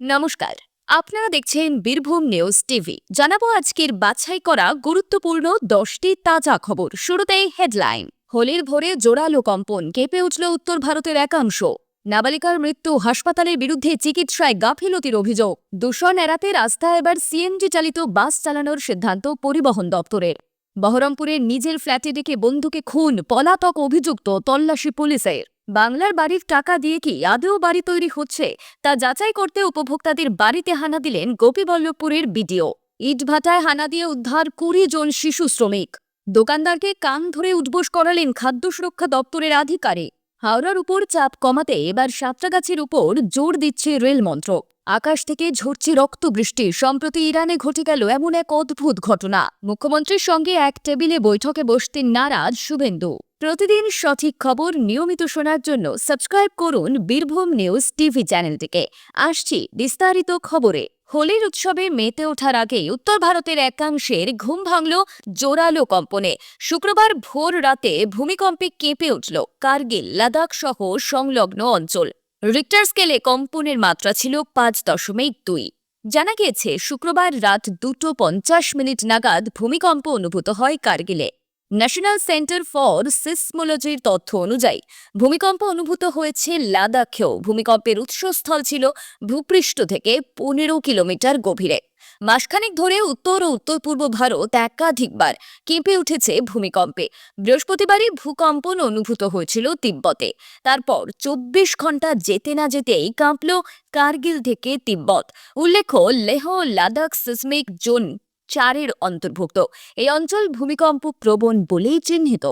নমস্কার। আপনারা দেখছেন বীরভূম নিউজ টিভি। জানাব আজকের বাছাই করা গুরুত্বপূর্ণ দশটি তাজা খবর। শুরুতেই হেডলাইন, হোলির ভোরে জোরালো কম্পন, কেঁপে উঠল উত্তর ভারতের একাংশ। নাবালিকার মৃত্যু, হাসপাতালের বিরুদ্ধে চিকিৎসায় গাফিলতির অভিযোগ। দূষণ এড়াতে রাস্তায় এবার সিএনজি চালিত বাস চালানোর সিদ্ধান্ত পরিবহন দপ্তরের। বহরমপুরের নিজের ফ্ল্যাটে ডেকে বন্ধুকে খুন, পলাতক অভিযুক্ত তল্লাশি পুলিশের। বাংলার বাড়ির টাকা দিয়ে কি আদৌ বাড়ি তৈরি হচ্ছে? তা যাচাই করতে উপভোক্তাদের বাড়িতে হানা দিলেন গোপীবল্লভপুরের বিডিও। ইটভাটায় হানা দিয়ে উদ্ধার কুড়ি জন শিশু শ্রমিক। দোকানদারকে কান ধরে উদ্বোস করালেন খাদ্য সুরক্ষা দপ্তরের আধিকারিক। হাওড়ার উপর চাপ কমাতে এবার সাঁতরাগাছির উপর জোর দিচ্ছে রেল মন্ত্রক আকাশ থেকে ঝরছে রক্ত বৃষ্টি সম্প্রতি ইরানে ঘটে গেল এমন এক অদ্ভুত ঘটনা। মুখ্যমন্ত্রীর সঙ্গে এক টেবিলে বৈঠকে বসতে নারাজ শুভেন্দু। প্রতিদিন সঠিক খবর নিয়মিত শোনার জন্য সাবস্ক্রাইব করুন বীরভূম নিউজ টিভি চ্যানেলটিকে। আসছি বিস্তারিত খবরে। হোলির উৎসবে মেতে ওঠার আগেই উত্তর ভারতের একাংশের ঘুম ভাঙল জোরালো কম্পনে। শুক্রবার ভোর রাতে ভূমিকম্পে কেঁপে উঠল কার্গিল লাদাখ সহ সংলগ্ন অঞ্চল। রিক্টার স্কেলে কম্পনের মাত্রা ছিল পাঁচ দশমিক দুই। জানা গিয়েছে, শুক্রবার রাত দুটো পঞ্চাশ মিনিট নাগাদ ভূমিকম্প অনুভূত হয় কার্গিলে। ন্যাশনাল সেন্টার ফর সিসমোলজির তথ্য অনুযায়ী, ভূমিকম্প অনুভূত হয়েছে লাদাখেও। ভূমিকম্পের উৎসস্থল ছিল ভূপৃষ্ঠ থেকে পনেরো কিলোমিটার গভীরে। মাসখানেক ধরে উত্তর ও উত্তর পূর্ব ভারত একাধিকবার কেঁপে উঠেছে ভূমিকম্পে। বৃহস্পতিবারই ভূকম্পন অনুভূত হয়েছিল তিব্বতে। তারপর চব্বিশ ঘণ্টা যেতে না যেতেই কাঁপল কার্গিল থেকে তিব্বত। উল্লেখ্য, লেহ লাদাখ সিসমিক জোন চারের অন্তর্ভুক্ত। এই অঞ্চল ভূমিকম্প প্রবণ বলেই চিহ্নিত।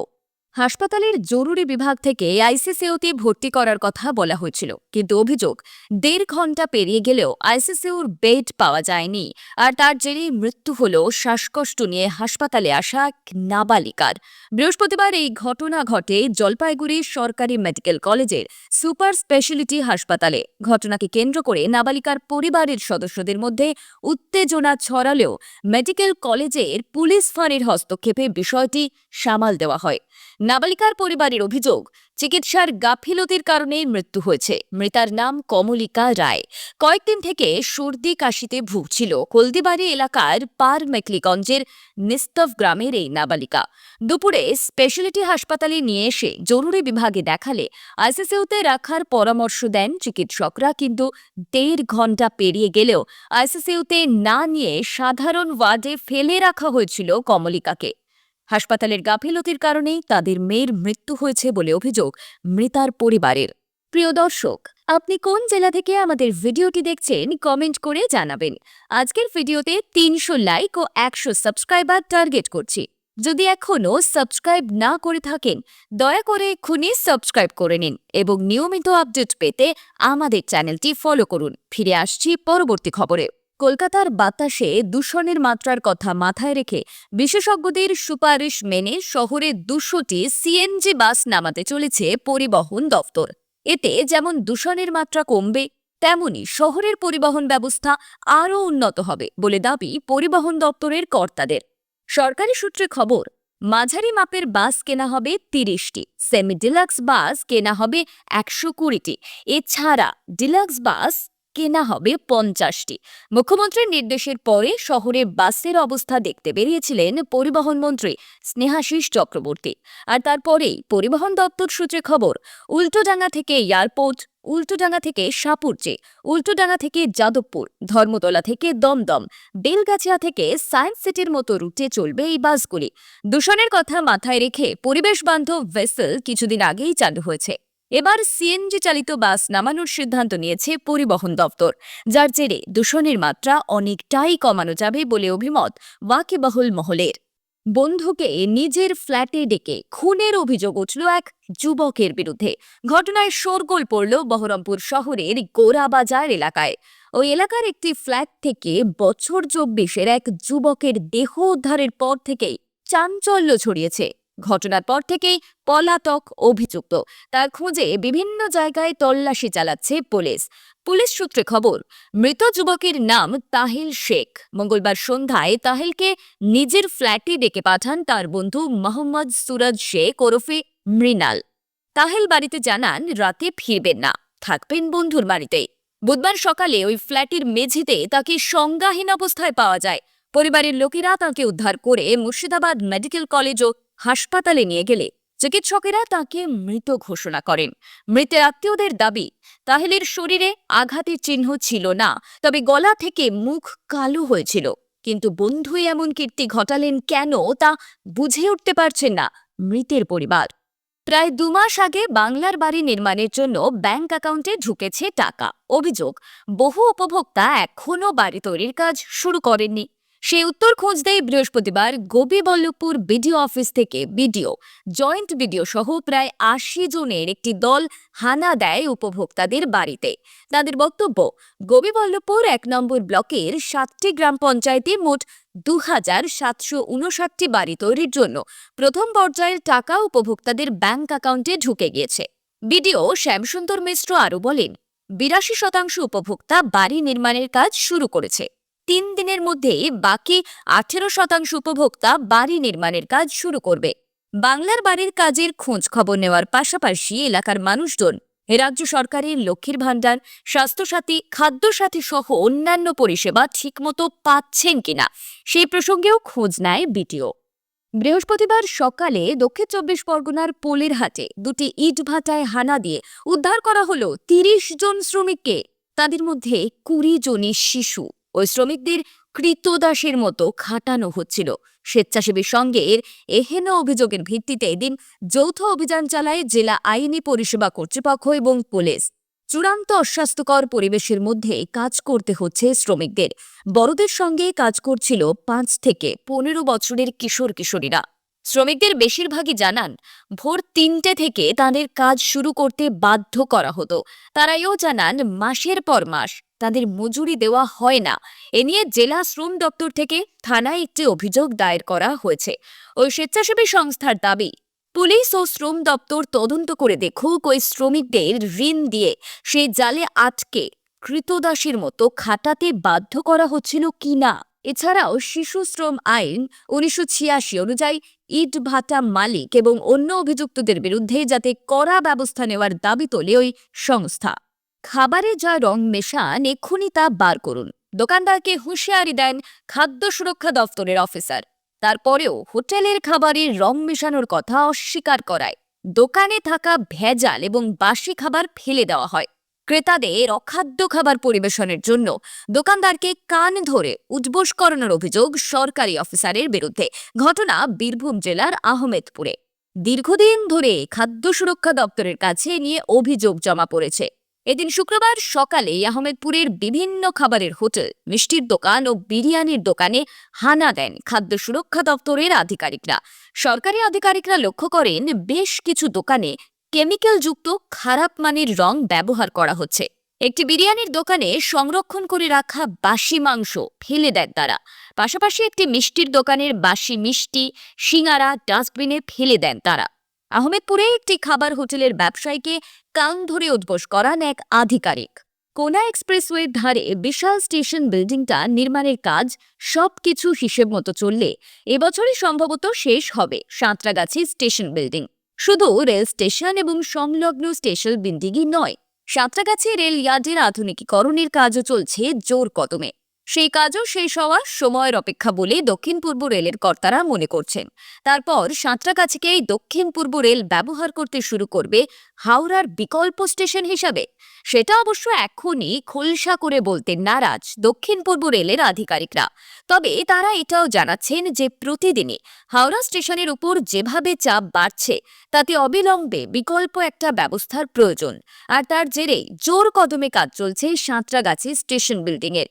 হাসপাতালের জরুরি বিভাগ থেকে আইসিসিউতে ভর্তি করার কথা বলা হয়েছিল। কিন্তু অভিযোগ, দেড় ঘণ্টা পেরিয়ে গেলেও আইসিসিউর বেড পাওয়া যায়নি আর তার জেরে মৃত্যু হল শ্বাসকষ্ট নিয়ে হাসপাতালে আসা এক নাবালিকার। বৃহস্পতিবার এই ঘটনা ঘটে জলপাইগুড়ির সরকারি মেডিকেল কলেজের সুপার স্পেশালিটি হাসপাতালে। ঘটনাকে কেন্দ্র করে নাবালিকার পরিবারের সদস্যদের মধ্যে উত্তেজনা ছড়ালেও মেডিকেল কলেজের পুলিশ ফাঁড়ির হস্তক্ষেপে বিষয়টি সামাল দেওয়া হয়। নাবালিকার পরিবারের অভিযোগ, চিকিৎসার গাফিলতির কারণে মৃত্যু হয়েছে। মৃতার নাম কমলিকা রায়। কয়েকদিন থেকে সর্দি কাশিতে ভুগছিল। হলদিবাড়ি এলাকার পার মেকলিগঞ্জের নিস্তভ গ্রামের এই নাবালিকা। দুপুরে স্পেশালিটি হাসপাতালে নিয়ে এসে জরুরি বিভাগে দেখালে আইসিসিউতে রাখার পরামর্শ দেন চিকিৎসকরা, কিন্তু দেড় ঘণ্টা পেরিয়ে গেলেও আইসিসিউতে না নিয়ে সাধারণ ওয়ার্ডে ফেলে রাখা হয়েছিল কমলিকাকে। হাসপাতালের গাফিলতির কারণেই তাদের মেয়ের মৃত্যু হয়েছে বলে অভিযোগ মৃতার পরিবারের। প্রিয় দর্শক, আপনি কোন জেলা থেকে আমাদের ভিডিওটি দেখছেন, কমেন্ট করে জানাবেন। আজকের ভিডিওতে তিনশো লাইক ও একশো সাবস্ক্রাইবার টার্গেট করছি। যদি এখনও সাবস্ক্রাইব না করে থাকেন, দয়া করে এক্ষুনি সাবস্ক্রাইব করে নিন এবং নিয়মিত আপডেট পেতে আমাদের চ্যানেলটি ফলো করুন। ফিরে আসছি পরবর্তী খবরে। কলকাতার বাতাসে দূষণের মাত্রার কথা মাথায় রেখে বিশেষজ্ঞদের সুপারিশ মেনে শহরে দুশোটি সিএনজি বাস নামাতে চলেছে পরিবহন দফতর এতে যেমন দূষণের মাত্রা কমবে, তেমনি শহরের পরিবহন ব্যবস্থা আরও উন্নত হবে বলে দাবি পরিবহন দপ্তরের কর্তাদের। সরকারি সূত্রে খবর, মাঝারি মাপের বাস কেনা হবে তিরিশটি সেমি ডিলাক্স বাস কেনা হবে একশো কুড়িটি। এছাড়া ডিলাক্স বাস কেনা হবে পঞ্চাশটি। মুখ্যমন্ত্রীর নির্দেশের পরে শহরে বাসের অবস্থা দেখতে বেরিয়েছিলেন পরিবহন মন্ত্রী স্নেহাশিস চক্রবর্তী। আর তারপরেই পরিবহন দপ্তর সূত্রে খবর, উল্টোডাঙ্গা থেকে এয়ারপোর্ট, উল্টোডাঙ্গা থেকে সাপুরচে, উল্টোডাঙ্গা থেকে যাদবপুর, ধর্মতলা থেকে দমদম, বেলগাছিয়া থেকে সায়েন্স সিটির মতো রুটে চলবে এই বাসগুলি। দূষণের কথা মাথায় রেখে পরিবেশ বান্ধব ভেসেল কিছুদিন আগেই চালু হয়েছে। এবার সিএনজি চালিত বাস নামানোর সিদ্ধান্ত নিয়েছে পরিবহন দপ্তর। যার জেরে দূষণের মাত্রা অনেকটাই কমানো যাবে বলে অভিমত ওয়াকিবহুল মহলের। বন্ধুকে নিজের ফ্ল্যাটে ডেকে খুনের অভিযোগ উঠল এক যুবকের বিরুদ্ধে। ঘটনায় শোরগোল পড়ল বহরমপুর শহরের গোরাবাজার এলাকায়। ওই এলাকার একটি ফ্ল্যাট থেকে বছর চব্বিশের এক যুবকের দেহ উদ্ধারের পর থেকেই চাঞ্চল্য ছড়িয়েছে। ঘটনার পর থেকেই পলাতক অভিযুক্ত। তার খুঁজে বিভিন্ন জায়গায় তল্লাশি চালাচ্ছে পুলিশ। পুলিশ সূত্রে খবর, মৃত যুবকের নাম তাহিল শেখ। মঙ্গলবার সন্ধ্যায় তাহিলকে নিজের ফ্ল্যাটে ডেকে পাঠান তার বন্ধু মোহাম্মদ সুরজ শেখ ওরফে মৃণাল। তাহেল বাড়িতে জানান, রাতে ফিরবেন না, থাকবেন বন্ধুর বাড়িতে বুধবার সকালে ওই ফ্ল্যাটের মেঝেতে তাকে সংজ্ঞাহীন অবস্থায় পাওয়া যায়। পরিবারের লোকেরা তাকে উদ্ধার করে মুর্শিদাবাদ মেডিকেল কলেজ ও হাসপাতালে নিয়ে গেলে চিকিৎসকেরা তাকে মৃত ঘোষণা করেন। মৃতের আত্মীয়দের দাবি, তাহেলের শরীরে আঘাতের চিহ্ন ছিল না, তবে গলা থেকে মুখ কালো হয়েছিল। কিন্তু বন্ধুই এমন কীর্তি ঘটালেন কেন তা বুঝে উঠতে পারছেন না মৃতের পরিবার। প্রায় দু মাস আগে বাংলার বাড়ি নির্মাণের জন্য ব্যাংক অ্যাকাউন্টে ঢুকেছে টাকা। অভিযোগ, বহু উপভোক্তা এখনও বাড়ি তৈরির কাজ শুরু করেননি। সেই উত্তর খোঁজ দেয় বৃহস্পতিবার গোপীবল্লভপুর বিডিও অফিস থেকে বিডিও, জয়েন্ট বিডিও সহ প্রায় আশি জনের একটি দল হানা দেয় উপভোক্তাদের বাড়িতে। তাদের বক্তব্য, গোপীবল্লভপুর এক নম্বর ব্লকের সাতটি গ্রাম পঞ্চায়েতে মোট দু হাজার সাতশো উনষাটটি বাড়ি তৈরির জন্য প্রথম পর্যায়ের টাকা উপভোক্তাদের ব্যাংক অ্যাকাউন্টে ঢুকে গিয়েছে। বিডিও শ্যামসুন্দর মিশ্র আরও বলেন, বিরাশি শতাংশ উপভোক্তা বাড়ি নির্মাণের কাজ শুরু করেছে। তিন দিনের মধ্যেই বাকি আঠেরো শতাংশ উপভোক্তা বাড়ি নির্মাণের কাজ শুরু করবে। বাংলার বাড়ির কাজের খোঁজ খবর নেওয়ার পাশাপাশি এলাকার মানুষজন, রাজ্য সরকারের লক্ষ্মীর ভাণ্ডার, স্বাস্থ্যসাথী, খাদ্যসাথী সহ অন্যান্য পরিষেবা ঠিকমতো পাচ্ছেন কিনা সেই প্রসঙ্গেও খোঁজ নেয় বিটিও। বৃহস্পতিবার সকালে দক্ষিণ চব্বিশ পরগনার পোলের হাটে দুটি ইট ভাটায় হানা দিয়ে উদ্ধার করা হলো তিরিশ জন শ্রমিককে, তাদের মধ্যে কুড়ি জনই শিশু। ওই শ্রমিকদের কৃতদাসের মতো খাটানো হচ্ছিল। স্বেচ্ছাসেবীর সঙ্গে এর এহেন অভিযোগের ভিত্তিতে এদিন যৌথ অভিযান চালায় জেলা আইনি পরিষেবা কর্তৃপক্ষ এবং পুলিশ। চূড়ান্ত অস্বাস্থ্যকর পরিবেশের মধ্যে কাজ করতে হচ্ছে শ্রমিকদের। বড়দের সঙ্গে কাজ করছিল পাঁচ থেকে পনেরো বছরের কিশোর কিশোরীরা। শ্রমিকদের বেশিরভাগই জানান, ভোর তিনটে থেকে তাদের কাজ শুরু করতে বাধ্য করা হতো। তারা এও জানান, মাসের পর মাস তাদের মজুরি দেওয়া হয় না। এ নিয়ে জেলা শ্রম দপ্তর থেকে থানায় একটি অভিযোগ দায়ের করা হয়েছে। ওই স্বেচ্ছাসেবী সংস্থার দাবি, পুলিশ ও শ্রম দপ্তর তদন্ত করে দেখুক ওই শ্রমিকদের ঋণ দিয়ে সেই জালে আটকে কৃতদাসের মতো খাটাতে বাধ্য করা হচ্ছিল কি না। এছাড়াও শিশু শ্রম আইন উনিশশো ছিয়াশি অনুযায়ী ইট ভাটা মালিক এবং অন্য অভিযুক্তদের বিরুদ্ধে যাতে কড়া ব্যবস্থা নেওয়ার দাবি তোলে ওই সংস্থা। খাবারে যা রং মেশান, এক্ষুনি তা বার করুন। দোকানদারকে হুঁশিয়ারি দেন খাদ্য সুরক্ষা দফতরের অফিসার। তারপরেও হোটেলের খাবারে রং মেশানোর কথা অস্বীকার করায়। দোকানে থাকা ভেজাল এবং বাসি খাবার ফেলে দেওয়া হয়। ক্রেতাদের অখাদ্য খাবার পরিবেশনের জন্য দোকানদারকে কান ধরে উঠবোস করানোর অভিযোগ সরকারি অফিসারের বিরুদ্ধে। ঘটনা বীরভূম জেলার আহমেদপুরে। দীর্ঘদিন ধরে খাদ্য সুরক্ষা দপ্তরের কাছে নিয়ে অভিযোগ জমা পড়েছে। এদিন শুক্রবার সকালে আহমেদপুরের বিভিন্ন খাবারের হোটেল, মিষ্টির দোকান ও বিরিয়ানির দোকানে হানা দেন খাদ্য সুরক্ষা দপ্তরের আধিকারিকরা। সরকারি আধিকারিকরা লক্ষ্য করেন, বেশ কিছু দোকানে কেমিক্যালযুক্ত খারাপ মানের রং ব্যবহার করা হচ্ছে। একটি বিরিয়ানির দোকানে সংরক্ষণ করে রাখা বাসি মাংস ফেলে দেন তারা। পাশাপাশি একটি মিষ্টির দোকানের বাসি মিষ্টি সিঙারা ডাস্টবিনে ফেলে দেন তারা। আহমেদপুরে একটি খাবার হোটেলের ব্যবসায়ীকে কান ধরে উদ্বোস করান এক আধিকারিক। কোনা এক্সপ্রেসওয়ের ধারে বিশাল স্টেশন বিল্ডিংটা নির্মাণের কাজ সবকিছু হিসেব মতো চললে এবছরই সম্ভবত শেষ হবে সাঁতরাগাছি স্টেশন বিল্ডিং। শুধু রেল স্টেশন এবং সংলগ্ন স্টেশন বিল্ডিংই নয়, সাঁতরাগাছি রেল ইয়ার্ডের আধুনিকীকরণের কাজও চলছে জোর কদমে। সেই কাজও শেষ হওয়ার সময়ের অপেক্ষা বলে দক্ষিণ পূর্ব রেলের কর্তারা মনে করছেন। তারপর সাঁতরাগাছিকেই দক্ষিণ পূর্ব রেল ব্যবহার করতে শুরু করবে হাওড়ার বিকল্প স্টেশন হিসাবে। সেটা অবশ্য এখনই খোলসা করে বলতে নারাজ দক্ষিণ পূর্ব রেলের আধিকারিকরা। তবে তারা এটাও জানাচ্ছেন যে প্রতিদিনই হাওড়া স্টেশনের উপর যেভাবে চাপ বাড়ছে, তাতে অবিলম্বে বিকল্প একটা ব্যবস্থার প্রয়োজন। আর তার জেরেই জোর কদমে কাজ চলছে সাঁতরাগাছি স্টেশন বিল্ডিংয়ের।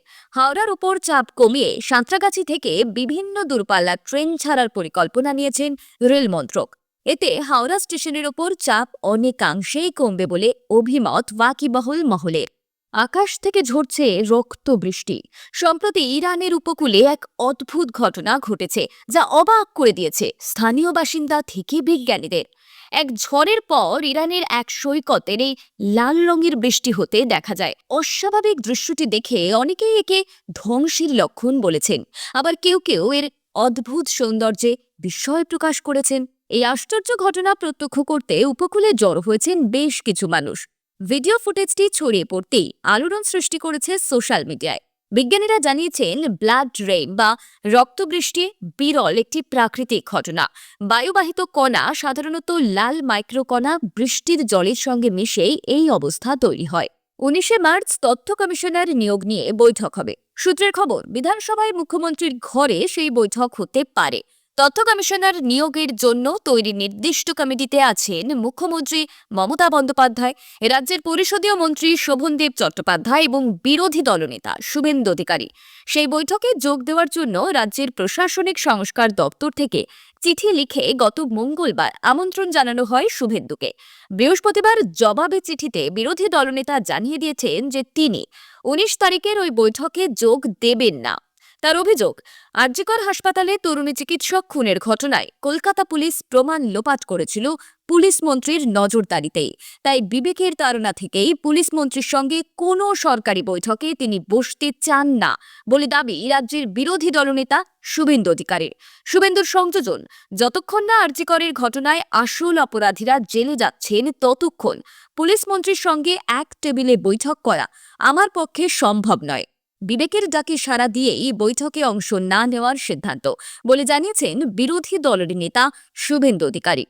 হাওড়ার উপর চাপ কমিয়ে সাঁতরাগাছি থেকে বিভিন্ন দূরপাল্লার ট্রেন ছাড়ার পরিকল্পনা নিয়েছেন রেল মন্ত্রক। এতে হাওড়া স্টেশনের ওপর চাপ অনেকাংশেই কমবে বলে অভিমত ওয়াকিবহল মহলের আকাশ থেকে ঝরছে রক্ত বৃষ্টি সম্প্রতি ইরানের উপকূলে এক অদ্ভুত ঘটনা ঘটেছে, যা অবাক করে দিয়েছে স্থানীয় বাসিন্দা থেকে বিজ্ঞানীদের। এক ঝড়ের পর ইরানের এক সৈকতের এই লাল রঙের বৃষ্টি হতে দেখা যায়। অস্বাভাবিক দৃশ্যটি দেখে অনেকেই একে ধ্বংসের লক্ষণ বলেছেন। আবার কেউ কেউ এর অদ্ভুত সৌন্দর্যে বিস্ময় প্রকাশ করেছেন। এই আশ্চর্য ঘটনা প্রত্যক্ষ করতে উপকূলে জড়ো হয়েছেন বেশ কিছু মানুষ। ভিডিও ফুটেজটি ছড়িয়ে পড়তেই আলোড়ন সৃষ্টি করেছে সোশ্যাল মিডিয়ায়। বিজ্ঞানীরা জানিয়েছেন, ব্লাড রেইন বা রক্তবৃষ্টি বিরল একটি প্রাকৃতিক ঘটনা। বায়ুবাহিত কণা সাধারণত লাল মাইক্রোকণা বৃষ্টির জলের সঙ্গে মিশেই এই অবস্থা তৈরি হয়। উনিশে মার্চ তথ্য কমিশনার নিয়োগ নিয়ে বৈঠক হবে। সূত্রের খবর, বিধানসভায় মুখ্যমন্ত্রীর ঘরে সেই বৈঠক হতে পারে। তথ্য কমিশনার নিয়োগের জন্য তৈরি নির্দিষ্ট কমিটিতে আছেন মুখ্যমন্ত্রী মমতা বন্দ্যোপাধ্যায়, রাজ্যের পরিষদীয় মন্ত্রী শোভনদেব চট্টোপাধ্যায় এবং বিরোধী দলনেতা শুভেন্দু অধিকারী। সেই বৈঠকে যোগ দেওয়ার জন্য রাজ্যের প্রশাসনিক সংস্কার দপ্তর থেকে চিঠি লিখে গত মঙ্গলবার আমন্ত্রণ জানানো হয় শুভেন্দুকে। বৃহস্পতিবার জবাবে চিঠিতে বিরোধী দলনেতা জানিয়ে দিয়েছেন যে তিনি উনিশ তারিখের ওই বৈঠকে যোগ দেবেন না। তার অভিযোগ, আরজিকর হাসপাতালে তরুণী চিকিৎসক খুনের ঘটনায় কলকাতা পুলিশ প্রমাণ লোপাট করেছিল পুলিশ মন্ত্রীর নজরদারিতেই তাই বিবেকের তাড়না থেকেই পুলিশ মন্ত্রীর সঙ্গে কোনো সরকারি বৈঠকে তিনি বসতে চান না বলে দাবি রাজ্যের বিরোধী দলনেতা শুভেন্দু অধিকারীর। শুভেন্দুর সংযোজন, যতক্ষণ না আরজিকরের ঘটনায় আসল অপরাধীরা জেলে যাচ্ছেন ততক্ষণ পুলিশ মন্ত্রীর সঙ্গে এক টেবিলে বৈঠক করা আমার পক্ষে সম্ভব নয়। বিবেকের ডাকে সাড়া দিয়েই বৈঠকে অংশ না নেওয়ার সিদ্ধান্ত, বলে জানিয়েছেন বিরোধী দলের নেতা শুভেন্দু অধিকারী।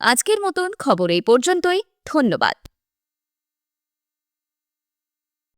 আজকের মতন খবর এই পর্যন্তই, ধন্যবাদ।